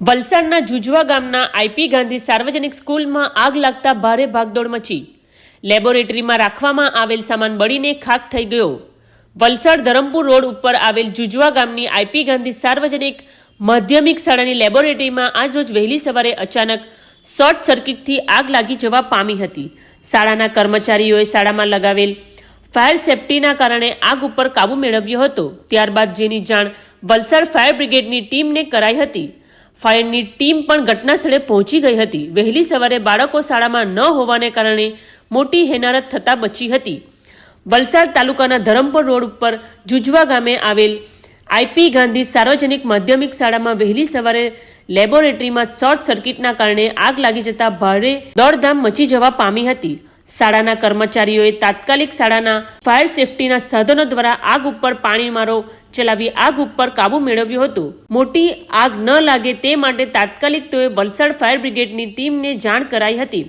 વલસાડના જુજવા ગામના આઈપી ગાંધી સાર્વજનિક સ્કૂલમાં આગ લાગતા ભારે ભાગદોડ મચી. લેબોરેટરીમાં રાખવામાં આવેલ સામાન બળીને ખાક થઈ ગયો. વલસાડ ધરમપુર રોડ ઉપર આવેલ જુજવા ગામની આઈપી ગાંધી સાર્વજનિક માધ્યમિક શાળાની લેબોરેટરીમાં આજરોજ વહેલી સવારે અચાનક શોર્ટ સર્કિટથી આગ લાગી જવા પામી હતી. શાળાના કર્મચારીઓએ શાળામાં લગાવેલ ફાયર સેફટીના કારણે આગ ઉપર કાબુ મેળવ્યો હતો. ત્યારબાદ જેની જાણ વલસાડ ફાયર બ્રિગેડની ટીમને કરાઈ હતી. ફાયરની ટીમ પણ ઘટના સ્થળે પહોંચી ગઈ હતી. વહેલી સવારે બાળકો શાળામાં ન હોવાને કારણે મોટી હેનારત થતા બચી હતી. વલસાડ તાલુકાના ધરમપુર રોડ ઉપર જુજવા ગામે આવેલ આઈપી ગાંધી સાર્વજનિક માધ્યમિક શાળામાં વહેલી સવારે લેબોરેટરીમાં શોર્ટ સર્કિટના કારણે આગ લાગી જતા ભારે દોડધામ મચી જવા પામી હતી. શાળાના કર્મચારીઓએ તાત્કાલિક શાળાના ફાયર સેફટીના સાધનો દ્વારા આગ ઉપર પાણી મારો ચલાવી આગ ઉપર કાબુ મેળવ્યો હતો. મોટી આગ ન લાગે તે માટે તાત્કાલિક તેઓએ વલસાડ ફાયર બ્રિગેડની ટીમને જાણ કરાઈ હતી.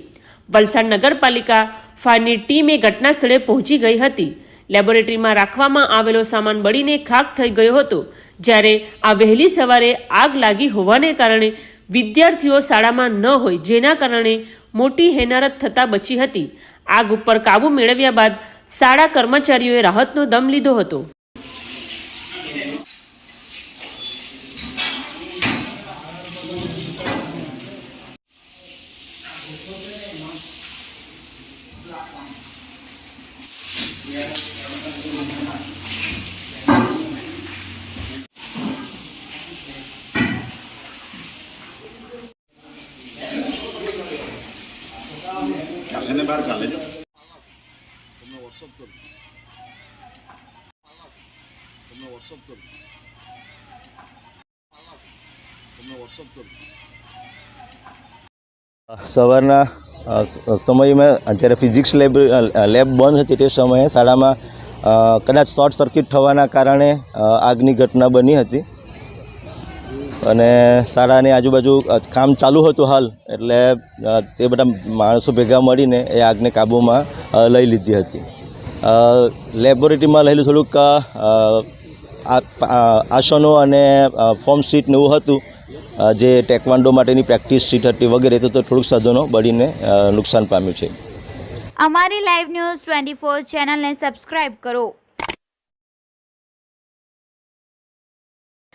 વલસાડ નગરપાલિકા ફાયરની ટીમે ઘટના સ્થળે પહોંચી ગઈ હતી. લેબોરેટરીમાં રાખવામાં આવેલો સામાન બળીને ખાક થઈ ગયો હતો, જ્યારે આ વહેલી સવારે આગ લાગી હોવાને કારણે વિદ્યાર્થીઓ શાળામાં ન હોય, જેના કારણે મોટી હેનારત થતા બચી હતી. આગ ઉપર કાબુ મેળવ્યા બાદ શાળા કર્મચારીઓએ રાહતનો દમ લીધો હતો. એને બહાર કાઢ લેજો તમને વોટ્સઅપ કરું. તમને વોટ્સઅપ કરું. તમને વોટ્સઅપ કરું. સવારના સમયમાં જ્યારે ફિઝિક્સ લેબ લેબ બંધ હતી તે સમયે શાળામાં કદાચ શોર્ટ સર્કિટ થવાના કારણે આગની ઘટના બની હતી. અને શાળાની આજુબાજુ કામ ચાલુ હતું હાલ, એટલે તે બધા માણસો ભેગા મળીને એ આગને કાબૂમાં લઈ લીધી હતી. લેબોરેટરીમાં રહેલું થોડુંક આસનો અને ફોર્મ શીટ ને એવું હતું જે ટેકવાન્ડો માટેની પ્રેક્ટિસ શીટ હતી વગેરે, તો થોડુંક સાધનો બળીને નુકસાન પામ્યું છે. અમારી લાઈવ ન્યૂઝ ટ્વેન્ટી ફોર ચેનલને સબસ્ક્રાઈબ કરો.